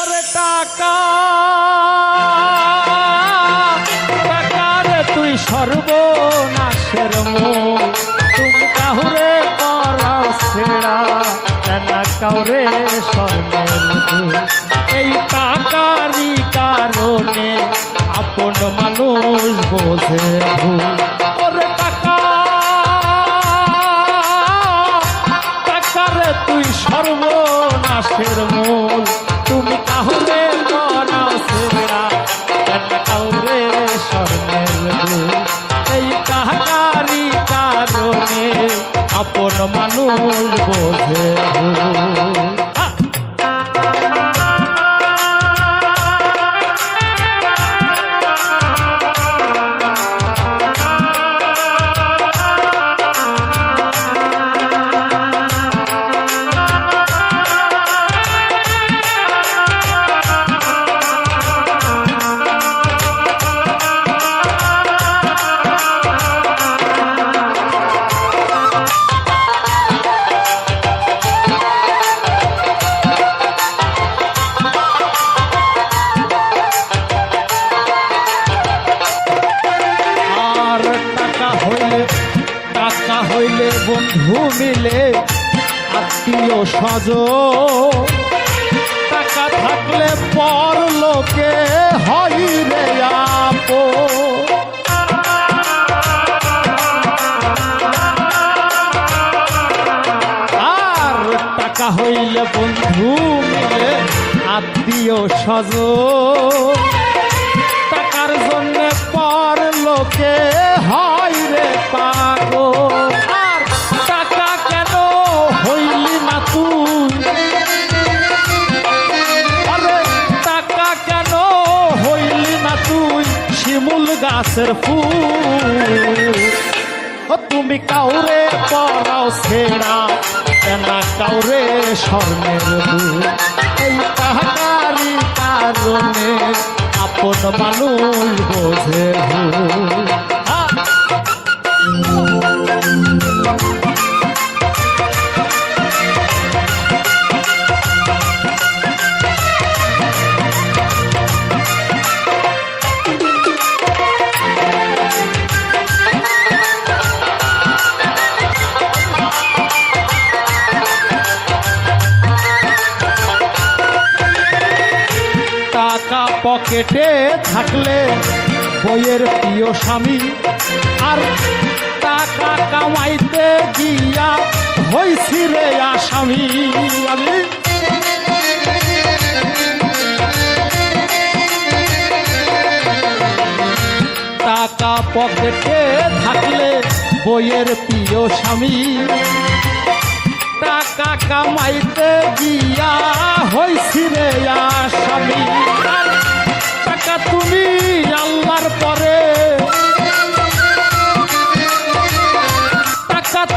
ওরে টাকা টাকা রে তুই সর্বনাশের তুমি কাহুরে করাও ছেড়া কেন কাউরে মূল এই টাকারই কারণে আপন মানুষ বোঝে ভুল। আপন বোঝে ভুল। হইলে টাকা হইলে বন্ধু মিলে আত্মীয় সজ টাকা থাকলে পর লোকে হয় রে আর টাকা হইলে বন্ধু মিলে আত্মীয় সজ টাকার জন্য পর লোকে হয় হইলি হইলি গাছের ফুল। তুমি কাউরে পরাও ছেড়া কেন কাউরে স্বর্ণের এই কাহাকারি কারণে আপন মানুষ বোঝে টাকা পকেটে থাকলে বইয়ের প্রিয় স্বামী আর টাকা কামাইতে গিয়া হইছি রে আসামি। আমি টাকা পকেটে থাকলে বইয়ের প্রিয় স্বামী, টাকা কামাইতে গিয়া হইছি রে আসামি।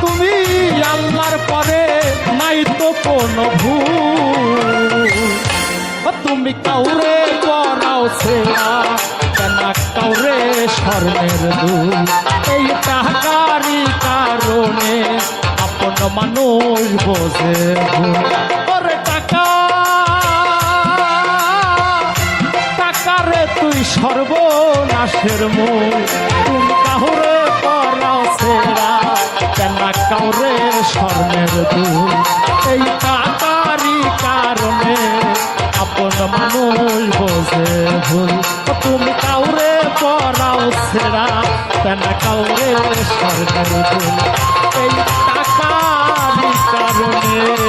তুমি আল্লাহর পরে নাই তো কোনো ভুল। তুমি কাউরে করাও ছেড়া, কেন কাউরে স্বর্ণের দুল? এই টাকারই কারণে আপন মানুষ। ওরে টাকা টাকারে তুই সর্বনাশের মূল। তুমি কাহুরে করাও ছেড়া কাউরে স্বর্ণের দুল এই কাতারি কারণে আপন মানুষ বোঝে ভুল। তুমি কাউরে পড়াও সেরা কেন কাউরে স্বর্ণের দুল এই কাকারি কারণে